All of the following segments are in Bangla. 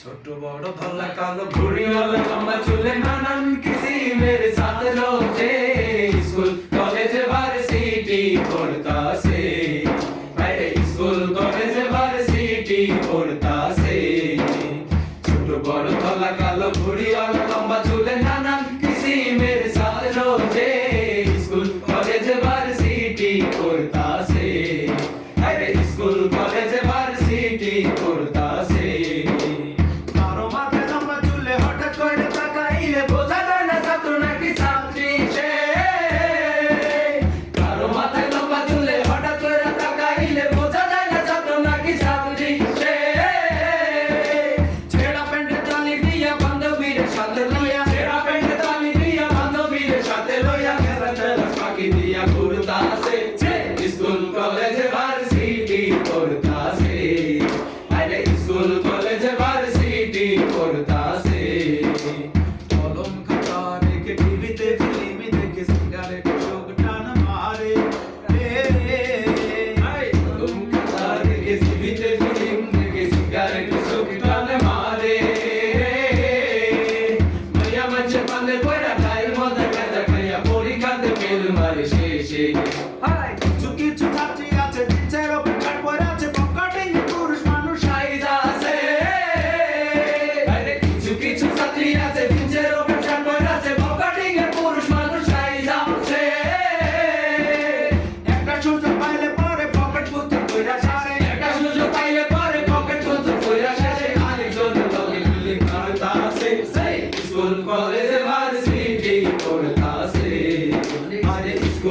ছোট বড় কালো লম্বা চুলে নানান সাথে স্কুল, কলেজ ভার্সিটি পড়তাছে। বাইরে স্কুল, কলেজ ভার্সিটি পড়তাছে। ছোট বড় কালো লম্বা চুলে নানান সাথে স্কুল, কলেজ ভার্সিটি পড়তাছে। বাইরে স্কুল, কলেজ ভার্সিটি পড়তাছে। Tá, tá, I say.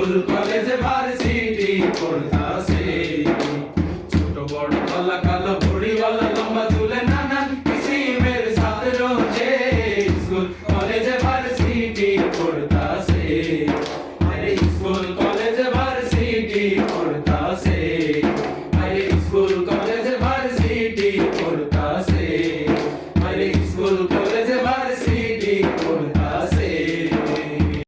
School college varsity পড়তাছে ছোট বড় কলা কালো ভুড়িওয়ালা লম্বা চুলে নানান কিসিমের ছাত্র যে স্কুল কলেজ